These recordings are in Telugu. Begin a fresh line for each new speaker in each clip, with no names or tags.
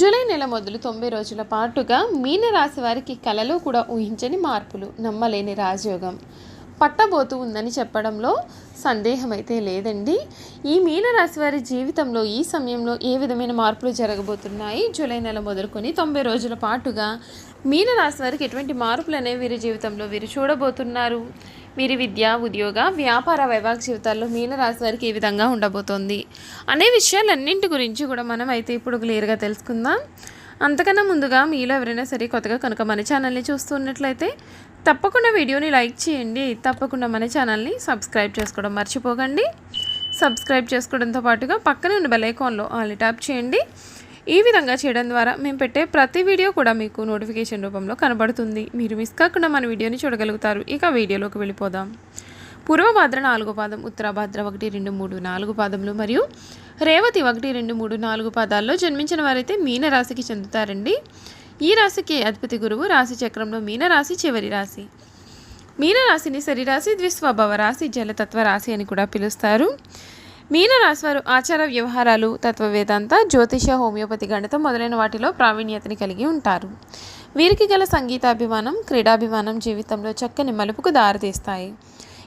జూలై నెల మొదలు తొంభై రోజుల పాటుగా మీనరాశి వారికి కలలో కూడా ఊహించని మార్పులు నమ్మలేని రాజయోగం. పట్టబోతూ ఉందని చెప్పడంలో సందేహం అయితే లేదండి. ఈ మీనరాశి వారి జీవితంలో ఈ సమయంలో ఏ విధమైన మార్పులు జరగబోతున్నాయి? జూలై నెల మొదలుకొని తొంభై రోజుల పాటుగా మీనరాశి వారికి ఎటువంటి మార్పులు అనేవి వీరి జీవితంలో వీరు చూడబోతున్నారు? వీరి విద్య ఉద్యోగ వ్యాపార వైవాహిక జీవితాల్లో మీనరాశి వారికి ఏ విధంగా ఉండబోతోంది. అనే విషయాలన్నింటి గురించి కూడా మనం అయితే ఇప్పుడు క్లియర్గా తెలుసుకుందాం. అంతకన్నా ముందుగా మీలో ఎవరైనా సరే కొత్తగా కనుక మన ఛానల్ని చూస్తున్నట్లయితే తప్పకుండా వీడియోని లైక్ చేయండి. తప్పకుండా మన ఛానల్ని సబ్స్క్రైబ్ చేసుకోవడం మర్చిపోకండి. సబ్స్క్రైబ్ చేసుకోవడంతో పాటుగా పక్కనే ఉన్న బెల్ ఐకాన్లో ఆల్ ట్యాప్ చేయండి. ఈ విధంగా చేయడం ద్వారా మేము పెట్టే ప్రతి వీడియో కూడా మీకు నోటిఫికేషన్ రూపంలో కనబడుతుంది. మీరు మిస్ కాకుండా మన వీడియోని చూడగలుగుతారు. ఇక వీడియోలోకి వెళ్ళిపోదాం. పూర్వభాద్ర నాలుగో పాదం ఉత్తరాభాద్ర ఒకటి రెండు మూడు నాలుగు పాదములు మరియు రేవతి ఒకటి రెండు మూడు నాలుగు పాదాల్లో జన్మించిన వారైతే మీనరాశికి చెందుతారండి. ఈ రాశికి అధిపతి గురువు రాశి చక్రంలో మీనరాశి చివరి రాశి. మీనరాశిని శరీరాశి సరిరాశి ద్విస్వభావ రాశి జలతత్వ రాశి అని కూడా పిలుస్తారు. మీనరాశివారు వారు ఆచార వ్యవహారాలు తత్వ వేదాంత జ్యోతిష హోమియోపతి గణితం మొదలైన వాటిలో ప్రావీణ్యతని కలిగి ఉంటారు. వీరికి గల సంగీతాభిమానం క్రీడాభిమానం జీవితంలో చక్కని మలుపుకు దారితీస్తాయి.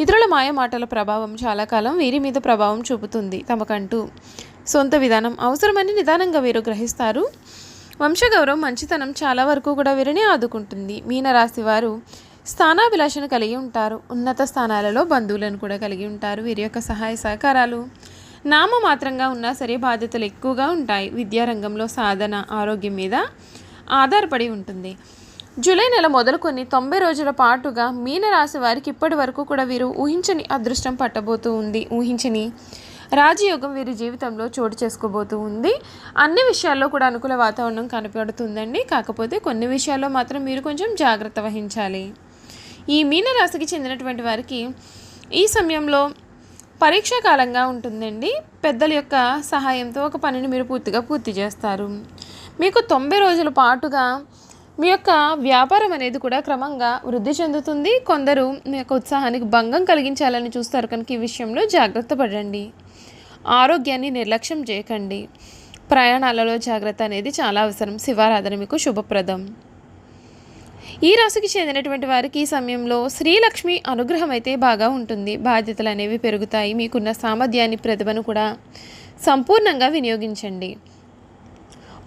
ఇతరుల మాయ మాటల ప్రభావం చాలా కాలం వీరి మీద ప్రభావం చూపుతుంది తమకంటూ. సొంత విధానం అవసరమని నిదానంగా వీరు గ్రహిస్తారు. వంశగౌరవం మంచితనం చాలా వరకు కూడా వీరిని ఆదుకుంటుంది. మీనరాశి వారు స్థానాభిలాషను కలిగి ఉంటారు. ఉన్నత స్థానాలలో బంధువులను కూడా కలిగి ఉంటారు. వీరి యొక్క సహాయ సహకారాలు నామమాత్రంగా ఉన్నా సరే బాధ్యతలు ఎక్కువగా ఉంటాయి. విద్యారంగంలో సాధన ఆరోగ్యం మీద ఆధారపడి ఉంటుంది. జూలై నెల మొదలుకొని తొంభై రోజుల పాటుగా మీనరాశి వారికి ఇప్పటి వరకు కూడా వీరు ఊహించని అదృష్టం పట్టబోతూ ఉంది. ఊహించని రాజయోగం వీరి జీవితంలో చోటు చేసుకోబోతూ ఉంది. అన్ని విషయాల్లో కూడా అనుకూల వాతావరణం కనపడుతుందండి. కాకపోతే కొన్ని విషయాల్లో మాత్రం మీరు కొంచెం జాగ్రత్త వహించాలి. ఈ మీనరాశికి చెందినటువంటి వారికి ఈ సమయంలో పరీక్షా కాలంగా ఉంటుందండి. పెద్దల యొక్క సహాయంతో ఒక పనిని మీరు పూర్తిగా పూర్తి చేస్తారు. మీకు తొంభై రోజుల పాటుగా మీ యొక్క వ్యాపారం అనేది కూడా క్రమంగా వృద్ధి చెందుతుంది. కొందరు మీ యొక్క ఉత్సాహానికి భంగం కలిగించాలని చూస్తారు కనుక ఈ విషయంలో జాగ్రత్త పడండి. ఆరోగ్యాన్ని నిర్లక్ష్యం చేయకండి. ప్రయాణాలలో జాగ్రత్త అనేది చాలా అవసరం. శివారాధన మీకు శుభప్రదం. ఈ రాశికి చెందినటువంటి వారికి ఈ సమయంలో శ్రీలక్ష్మి అనుగ్రహం అయితే బాగా ఉంటుంది. బాధ్యతలు అనేవి పెరుగుతాయి. మీకున్న సామర్థ్యాన్ని ప్రతిభను కూడా సంపూర్ణంగా వినియోగించండి.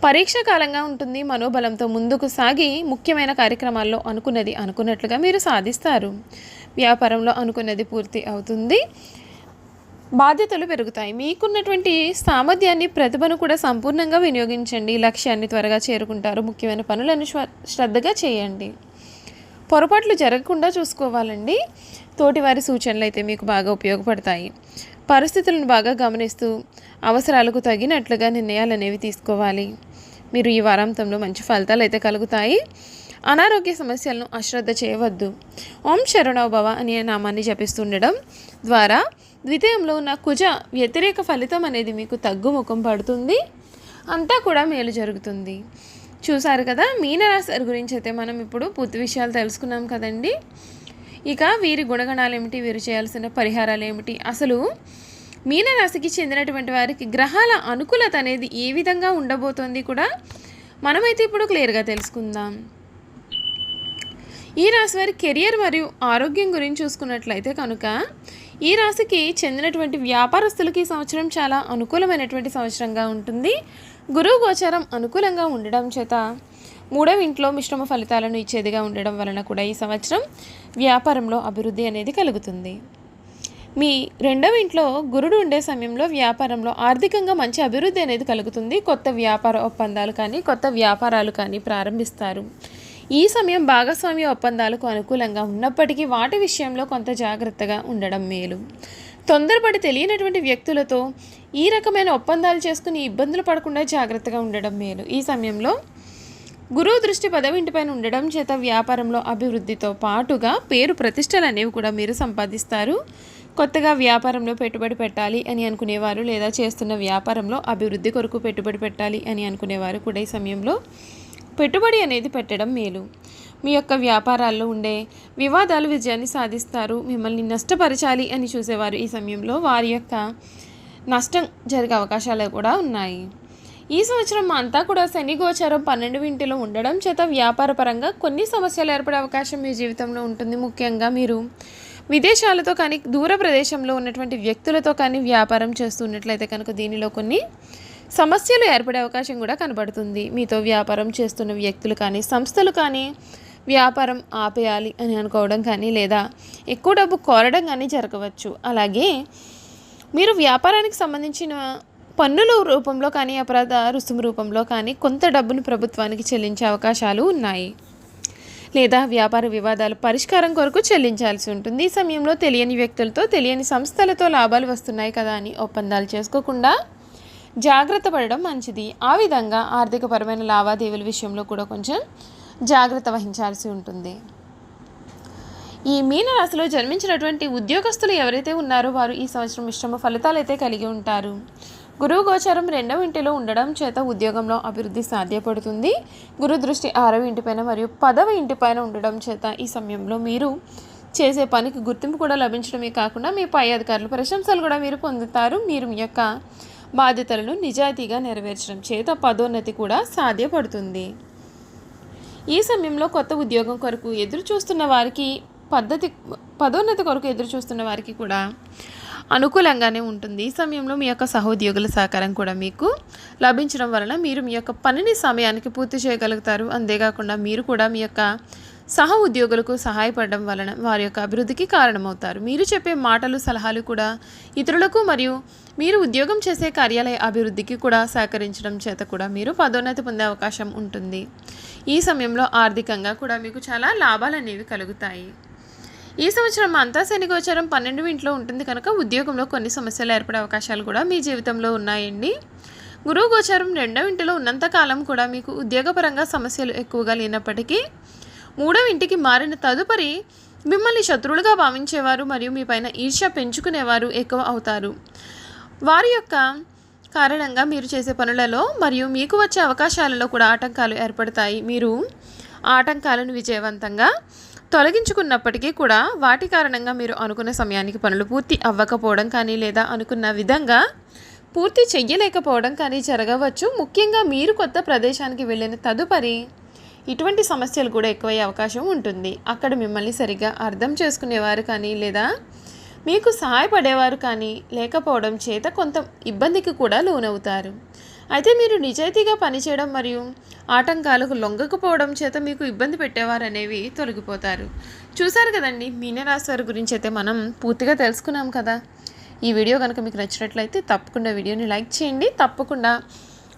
పరీక్ష కాలంగా ఉంటుంది. మనోబలంతో ముందుకు సాగి ముఖ్యమైన కార్యక్రమాల్లో అనుకున్నది అనుకున్నట్లుగా మీరు సాధిస్తారు. వ్యాపారంలో అనుకున్నది పూర్తి అవుతుంది. బాధ్యతలు పెరుగుతాయి. మీకున్నటువంటి సామర్థ్యాన్ని ప్రతిభను కూడా సంపూర్ణంగా వినియోగించండి. లక్ష్యాన్ని త్వరగా చేరుకుంటారు. ముఖ్యమైన పనులను శ్రద్ధగా చేయండి. పొరపాట్లు జరగకుండా చూసుకోవాలండి. తోటివారి సూచనలు అయితే మీకు బాగా ఉపయోగపడతాయి. పరిస్థితులను బాగా గమనిస్తూ అవసరాలకు తగినట్లుగా నిర్ణయాలు అనేవి తీసుకోవాలి. మీరు ఈ వారాంతంలో మంచి ఫలితాలు అయితే కలుగుతాయి. అనారోగ్య సమస్యలను అశ్రద్ధ చేయవద్దు. ఓం శరణవ భవ అనే నామాన్ని జపిస్తుండడం ద్వారా ద్వితీయంలో ఉన్న కుజ వ్యతిరేక ఫలితం అనేది మీకు తగ్గుముఖం పడుతుంది. అంతా కూడా మేలు జరుగుతుంది. చూసారు కదా మీనరాశి గురించి అయితే మనం ఇప్పుడు పూర్తి విషయాలు తెలుసుకున్నాం కదండి. ఇక వీరి గుణగణాలు ఏమిటి వీరు చేయాల్సిన పరిహారాలు ఏమిటి? అసలు మీనరాశికి చెందినటువంటి వారికి గ్రహాల అనుకూలత అనేది ఏ విధంగా ఉండబోతోంది కూడా మనమైతే ఇప్పుడు క్లియర్గా తెలుసుకుందాం. ఈ రాశి వారి కెరియర్ మరియు ఆరోగ్యం గురించి చూసుకున్నట్లయితే కనుక ఈ రాశికి చెందినటువంటి వ్యాపారస్తులకి ఈ సంవత్సరం చాలా అనుకూలమైనటువంటి సంవత్సరంగా ఉంటుంది. గురువు గోచారం అనుకూలంగా ఉండడం చేత మూడవ ఇంట్లో మిశ్రమ ఫలితాలను ఇచ్చేదిగా ఉండడం వలన కూడా ఈ సంవత్సరం వ్యాపారంలో అభివృద్ధి అనేది కలుగుతుంది. మీ రెండవ ఇంట్లో గురుడు ఉండే సమయంలో వ్యాపారంలో ఆర్థికంగా మంచి అభివృద్ధి అనేది కలుగుతుంది. కొత్త వ్యాపార ఒప్పందాలు కానీ కొత్త వ్యాపారాలు కానీ ప్రారంభిస్తారు. ఈ సమయం భాగస్వామ్య ఒప్పందాలకు అనుకూలంగా ఉన్నప్పటికీ వాటి విషయంలో కొంత జాగ్రత్తగా ఉండడం మేలు. తొందరపడి తెలియనటువంటి వ్యక్తులతో ఈ రకమైన ఒప్పందాలు చేసుకుని ఇబ్బందులు పడకుండా జాగ్రత్తగా ఉండడం మేలు. ఈ సమయంలో గురువు దృష్టి పదవింటిపైన ఉండడం చేత వ్యాపారంలో అభివృద్ధితో పాటుగా పేరు ప్రతిష్టలు అనేవి కూడా మీరు సంపాదిస్తారు. కొత్తగా వ్యాపారంలో పెట్టుబడి పెట్టాలి అని అనుకునేవారు లేదా చేస్తున్న వ్యాపారంలో అభివృద్ధి కొరకు పెట్టుబడి పెట్టాలి అని అనుకునేవారు కూడా ఈ సమయంలో. పెట్టుబడి అనేది పెట్టడం మేలు. మీ యొక్క వ్యాపారాల్లో ఉండే వివాదాలు విజయాన్ని సాధిస్తారు. మిమ్మల్ని నష్టపరచాలి అని చూసేవారు ఈ సమయంలో వారి యొక్క నష్టం జరిగే అవకాశాలు కూడా ఉన్నాయి. ఈ సంవత్సరం అంతా కూడా శని గోచారం పన్నెండు ఇంటిలో ఉండడం చేత వ్యాపార పరంగా కొన్ని సమస్యలు ఏర్పడే అవకాశం మీ జీవితంలో ఉంటుంది. ముఖ్యంగా మీరు విదేశాలతో కానీ దూర ప్రదేశంలో ఉన్నటువంటి వ్యక్తులతో కానీ వ్యాపారం చేస్తున్నట్లయితే కనుక దీనిలో కొన్ని సమస్యలు ఏర్పడే అవకాశం కూడా కనబడుతుంది. మీతో వ్యాపారం చేస్తున్న వ్యక్తులు కానీ సంస్థలు కానీ వ్యాపారం ఆపేయాలి అని అనుకోవడం కానీ లేదా ఎక్కువ డబ్బు కోరడం కానీ జరగవచ్చు. అలాగే మీరు వ్యాపారానికి సంబంధించిన పన్నుల రూపంలో కానీ అపరాధ రుసుము రూపంలో కానీ కొంత డబ్బును ప్రభుత్వానికి చెల్లించే అవకాశాలు ఉన్నాయి. లేదా వ్యాపార వివాదాలు పరిష్కారం కొరకు చెల్లించాల్సి ఉంటుంది. ఈ సమయంలో తెలియని వ్యక్తులతో తెలియని సంస్థలతో లాభాలు వస్తున్నాయి కదా అని ఒప్పందాలు చేసుకోకుండా జాగ్రత్త పడడం మంచిది. ఆ విధంగా ఆర్థికపరమైన లావాదేవీల విషయంలో కూడా కొంచెం జాగ్రత్త వహించాల్సి ఉంటుంది. ఈ మీనరాశిలో జన్మించినటువంటి ఉద్యోగస్తులు ఎవరైతే ఉన్నారో వారు ఈ సంవత్సరం మిశ్రమ ఫలితాలు అయితే కలిగి ఉంటారు. గురువు గోచారం రెండవ ఇంటిలో ఉండడం చేత ఉద్యోగంలో అభివృద్ధి సాధ్యపడుతుంది. గురు దృష్టి ఆరవ ఇంటిపైన మరియు పదవ ఇంటిపైన ఉండడం చేత ఈ సమయంలో మీరు చేసే పనికి గుర్తింపు కూడా లభించడమే కాకుండా మీ పై అధికారులు ప్రశంసలు కూడా మీరు పొందుతారు. మీరు మీ యొక్క బాధ్యతలను నిజాయితీగా నెరవేర్చడం చేత పదోన్నతి కూడా సాధ్యపడుతుంది. ఈ సమయంలో కొత్త ఉద్యోగం కొరకు ఎదురు చూస్తున్న వారికి పద్ధతి పదోన్నతి కొరకు ఎదురు చూస్తున్న వారికి కూడా అనుకూలంగానే ఉంటుంది. ఈ సమయంలో మీ యొక్క సహోద్యోగుల సహకారం కూడా మీకు లభించడం వలన మీరు మీ యొక్క పనిని సమయానికి పూర్తి చేయగలుగుతారు. అంతేకాకుండా మీరు కూడా మీ యొక్క సహ ఉద్యోగులకు సహాయపడడం వలన వారి యొక్క అభివృద్ధికి కారణమవుతారు. మీరు చెప్పే మాటలు సలహాలు కూడా ఇతరులకు మరియు మీరు ఉద్యోగం చేసే కార్యాలయ అభివృద్ధికి కూడా సహకరించడం చేత కూడా మీరు పదోన్నతి పొందే అవకాశం ఉంటుంది. ఈ సమయంలో ఆర్థికంగా కూడా మీకు చాలా లాభాలు అనేవి కలుగుతాయి. ఈ సంవత్సరం అంతా శనిగోచారం పన్నెండు ఇంట్లో ఉంటుంది కనుక ఉద్యోగంలో కొన్ని సమస్యలు ఏర్పడే అవకాశాలు కూడా మీ జీవితంలో ఉన్నాయండి. గురువు గోచారం రెండవ ఇంటిలో ఉన్నంతకాలం కూడా మీకు ఉద్యోగపరంగా సమస్యలు ఎక్కువగా లేనప్పటికీ మూడవ ఇంటికి మారిన తదుపరి మిమ్మల్ని శత్రువులుగా భావించేవారు మరియు మీ పైన ఈర్ష్య పెంచుకునేవారు ఎక్కువ అవుతారు. వారి యొక్క కారణంగా మీరు చేసే పనులలో మరియు మీకు వచ్చే అవకాశాలలో కూడా ఆటంకాలు ఏర్పడతాయి. మీరు ఆటంకాలను విజయవంతంగా తొలగించుకున్నప్పటికీ కూడా వాటి కారణంగా మీరు అనుకున్న సమయానికి పనులు పూర్తి అవ్వకపోవడం కానీ లేదా అనుకున్న విధంగా పూర్తి చెయ్యలేకపోవడం కానీ జరగవచ్చు. ముఖ్యంగా మీరు కొత్త ప్రదేశానికి వెళ్ళిన తదుపరి ఇటువంటి సమస్యలు కూడా ఎక్కువయ్యే అవకాశం ఉంటుంది. అక్కడ మిమ్మల్ని సరిగ్గా అర్థం చేసుకునేవారు కానీ లేదా మీకు సహాయపడేవారు కానీ లేకపోవడం చేత కొంత ఇబ్బందికి కూడా లోనవుతారు. అయితే మీరు నిజాయితీగా పనిచేయడం మరియు ఆటంకాలకు లొంగకపోవడం చేత మీకు ఇబ్బంది పెట్టేవారు అనేవి తొలగిపోతారు. చూసారు కదండి మీనరాశి వారి గురించి అయితే మనం పూర్తిగా తెలుసుకున్నాం కదా. ఈ వీడియో కనుక మీకు నచ్చినట్లయితే తప్పకుండా వీడియోని లైక్ చేయండి. తప్పకుండా